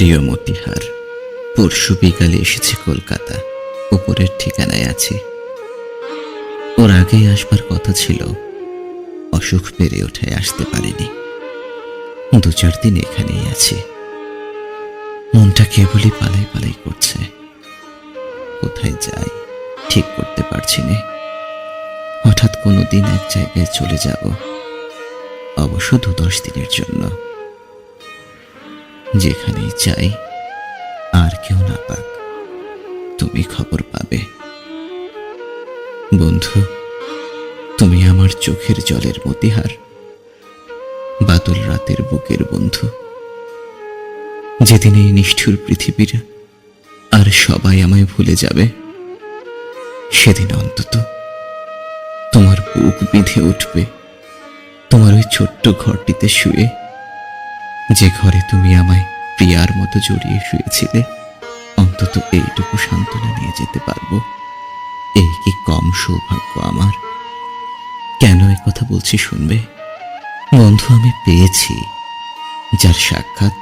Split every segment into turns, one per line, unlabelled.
প্রিয় মতিহার, পরশু বিকালে এসেছে কলকাতা, উপরের ঠিকানায় আছে। ওর আগেই আসবার কথা ছিল, অসুখ পেরে ওঠে আসতে পারেনি। দু চার দিন এখানেই আছে। মনটা কেবলই পালাই পালাই করছে। কোথায় যাই, ঠিক করতে পারছি না। হঠাৎ কোনো দিন এক জায়গায় চলে যাব, অবশ্য দু দশ দিনের জন্য। যেখানেই চাই আর কেউ না পাক, তুমি খবর পাবে। বন্ধু, তুমি আমার চোখের জলের মতিহার, বাদল রাতের বুকের বন্ধু। যেদিন এই নিষ্ঠুর পৃথিবীর আর সবাই আমায় ভুলে যাবে, সেদিন অন্তত তোমার বুক বিঁধে উঠবে, তোমার ওই ছোট্ট ঘরটিতে শুয়ে যে ঘরে তুমি আমায় প্রিয়ার মতো জড়িয়ে শুয়েছিলে, অন্তত এইটুকু সান্ত্বনা নিয়ে যেতে পারব। এই কি কম সৌভাগ্য আমার? কেন এ কথা বলছি শুনবে? বন্ধু আমি পেয়েছি, যার সাক্ষাৎ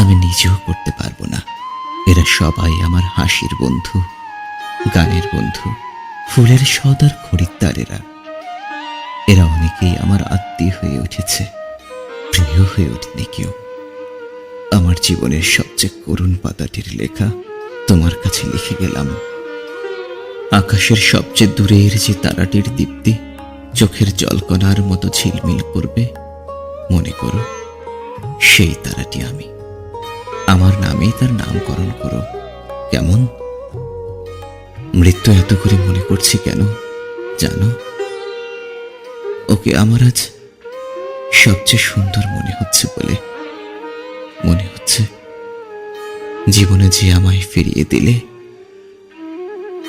আমি নিজেও করতে পারব না। এরা সবাই আমার হাসির বন্ধু, গানের বন্ধু, ফুলের সদার খরিদ্দারেরা। এরা অনেকেই আমার আত্মীয় হয়ে উঠেছে, প্রিয় হয়ে ওঠেনি কেউ। আমার জীবনের সবচেয়ে করুণ পাতাটির লেখা তোমার কাছে লিখে গেলাম। আকাশের সবচেয়ে দূরের যে তারাটির দীপ্তি, চোখের জলকণার মতো ঝিলমিল করবে, মনে করো, সেই তারাটি আমি। আমার নামেই তার নামকরণ করো। কেমন? মৃত্যু এত করে মনে করছি কেন, জানো? ওকে আমার আজ সবচেয়ে সুন্দর মনে হচ্ছে বলে মনে হচ্ছে জীবনে যে আমায় ফিরিয়ে দিলে,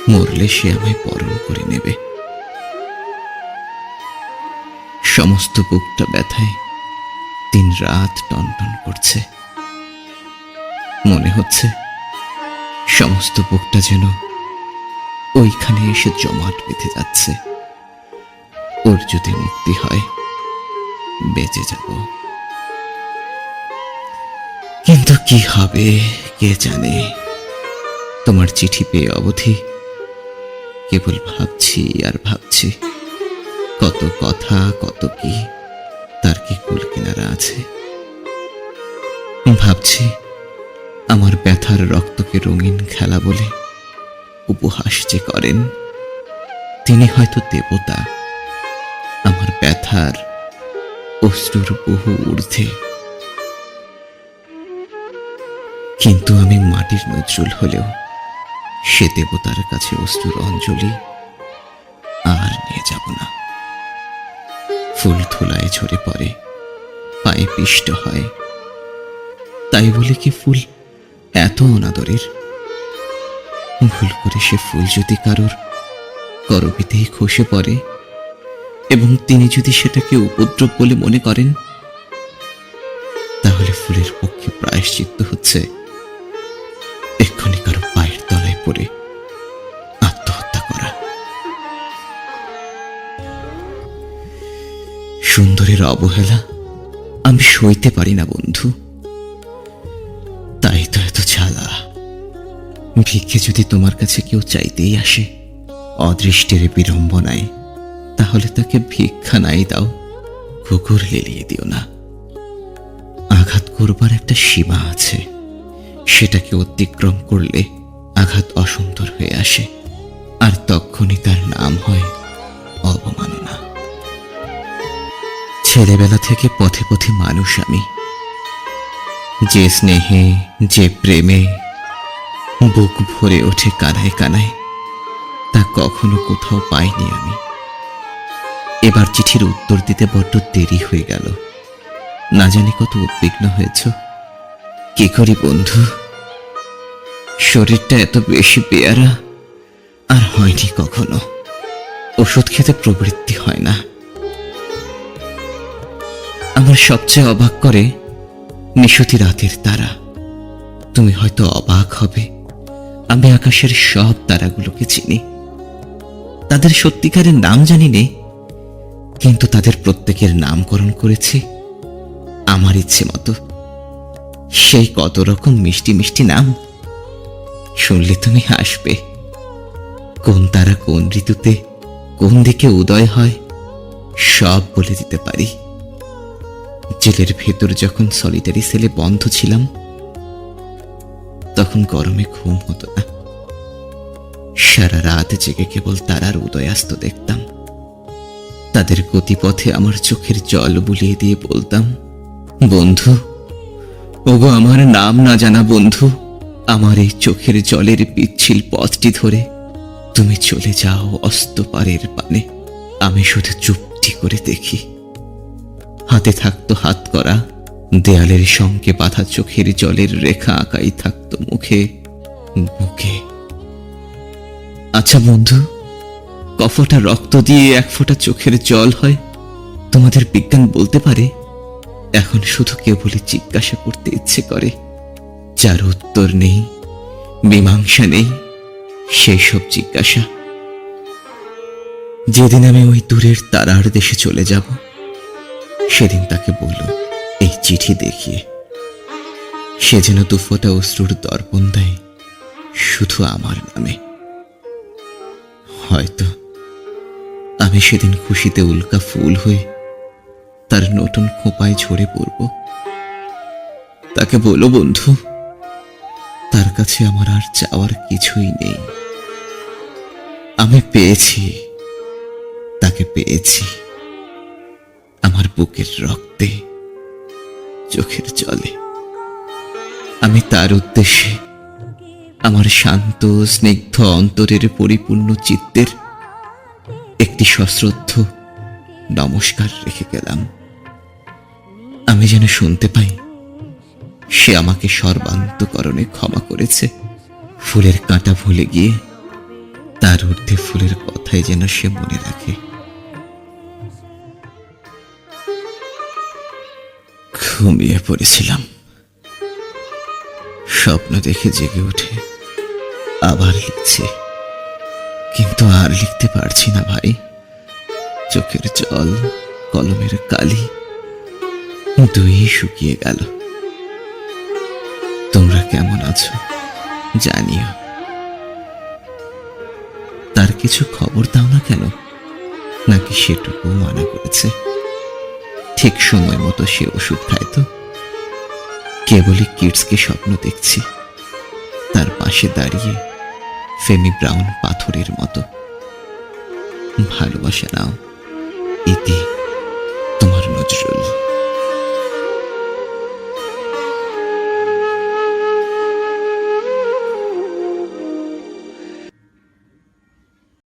মরলে সে আমায় পরণ করে নেবে। সমস্ত বুকটা ব্যথায় দিন রাত টনটন করছে। মনে হচ্ছে সমস্ত বুকটা যেন ওইখানে এসে জমাট বেঁধে যাচ্ছে। ওর যদি মুক্তি হয়, বেঁচে যাব। কিন্তু কি হবে, কে জানে? তোমার চিঠি পেয়ে অবধি কেবল ভাবছি আর ভাবছি, কত কথা, কত কি, তার কি কুল কিনারা আছে? ভাবছি আমার ব্যথার রক্তকে রঙিন খেলা বলে উপহাস যে করেন, তিনি হয়তো দেবতা। আমার ব্যথার অশ্রুর বহু ঊর্ধ্বে কিন্তু আমি মাটির নজরুল হলেও সে দেবতার কাছে অশ্রুর অঞ্জলি আর নিয়ে যাব না। ফুল ধুলায় ঝরে পড়ে, পায়ে পিষ্ট হয়। তাই বলে কি ফুল এত অনাদরের? ভুল করে সে ফুল যদি কারোর করবিতেই খসে পড়ে এবং তিনি যদি সেটাকে উপদ্রব বলে মনে করেন, তাহলে ফুলের পক্ষে প্রায়শ্চিত্ত হচ্ছে পড়ে আত্মহত্যা করা। সুন্দরের অবহেলা আমি সইতে পারি না, বন্ধু। তাই তো এত জ্বালা ভিক্ষে যদি তোমার কাছে কেউ চাইতেই আসে অদৃষ্টের বিড়ম্বনায়, তাহলে তাকে ভিক্ষা নাই দাও, কুকুর লেলিয়ে দিও না। আঘাত করবার একটা সীমা আছে। সেটাকে অতিক্রম করলে আঘাত অসুন্দর হয়ে আসে। আর তখনই তার নাম হয় অবমাননা। ছেলেবেলা থেকে পথে পথে মানুষ আমি। যে স্নেহে, যে প্রেমে বুক ভরে ওঠে কানায় কানায়, তা কখনো কোথাও পাইনি আমি। এবার চিঠির উত্তর দিতে বড্ড দেরি হয়ে গেল। না জানি কত উদ্বিগ্ন হয়েছ। কি করি বন্ধু? শরীরটা এত বেশি পেয়ারা আর হয়নি কখনো। ওষুধ খেতে প্রবৃত্তি হয় না। আমার সবচেয়ে অবাক করে নিশতি রাতের তারা। তুমি হয়তো অবাক হবে, আমি আকাশের সব তারাগুলোকে চিনি। তাদের সত্যিকারের নাম জানি নে, কিন্তু তাদের প্রত্যেকের নামকরণ করেছি আমার ইচ্ছে মতো। সেই কত রকম মিষ্টি মিষ্টি নাম শুনলে তুমি হাসবে। কোন তারা কোন ঋতুতে, কোন দিকে উদয় হয়, সব বলে দিতে পারি। জেলের ভেতর যখন সলিটারি সেলে বন্ধ ছিলাম, তখন গরমে ঘুম হতো না। সারা রাত জেগে কেবল তারার উদয়াস্ত দেখতাম। তাদের গতিপথে আমার চোখের জল বুলিয়ে দিয়ে বলতাম, বন্ধু, ওগো আমার নাম না জানা বন্ধু আমার এই চোখের জলের পিচ্ছিল পথটি ধরে তুমি চলে যাও অস্ত পারের পানে। আমি শুধু চুপটি করে দেখি। হাতে থাকতো হাত করা দেয়ালের সঙ্গে বাঁধা চোখের জলের রেখা আঁকাই থাকতো মুখে, বুকে। আচ্ছা বন্ধু, কফটা রক্ত দিয়ে এক ফোঁটা চোখের জল হয়, তোমাদের বিজ্ঞান বলতে পারে? এখন শুধু কেবলই জিজ্ঞাসা করতে ইচ্ছে করে। যার উত্তর নেই, মীমাংসা নেই সেই সব জিজ্ঞাসা। যেদিন আমি ওই দূরের তারার দেশে চলে যাব, সেদিন তাকে বলো, এই চিঠি দেখিয়ে। সে যেন দুফোটা অশ্রুর দর্পণ দেয়, শুধু আমার নামে। হয়তো আমি সেদিন খুশিতে উল্কা ফুল হয়ে তার নতুন খোঁপায় ঝরে পড়ব। তাকে বলো, বন্ধু কাছে আমার আর চাওয়ার কিছুই নেই। আমি পেয়েছি, তাকে পেয়েছি। আমার বুকের রক্তে, চোখের জলে। আমি তার উদ্দেশ্যে আমার শান্ত, স্নিগ্ধ অন্তরের পরিপূর্ণ চিত্তের একটি সশ্রদ্ধ নমস্কার রেখে গেলাম। আমি যেন শুনতে পাই সে আমাকে সর্বান্তকরণে ক্ষমা করেছে। ফুলের কাঁটা ভুলে গিয়ে তার ঊর্ধ্বে ফুলের কথাই যেন সে মনে রাখে। ঘুমিয়ে পড়েছিলাম। স্বপ্ন দেখে জেগে উঠে আবার লিখছি। কিন্তু আর লিখতে পারছি না ভাই। চোখের জল, কলমের কালি দুই শুকিয়ে গেল। কেমন আছো? জানিও। তার কিছু খবর দাও না কেন? নাকি সেটুকু মানা করেছে? ঠিক সময় মতো সে ওষুধ খায় তো। কেবলই কিডসকে স্বপ্ন দেখছি। তার পাশে দাঁড়িয়ে ফেমি ব্রাউন পাথরের মতো। ভালোবাসা নাও। ইতি, তোমার নজরুল।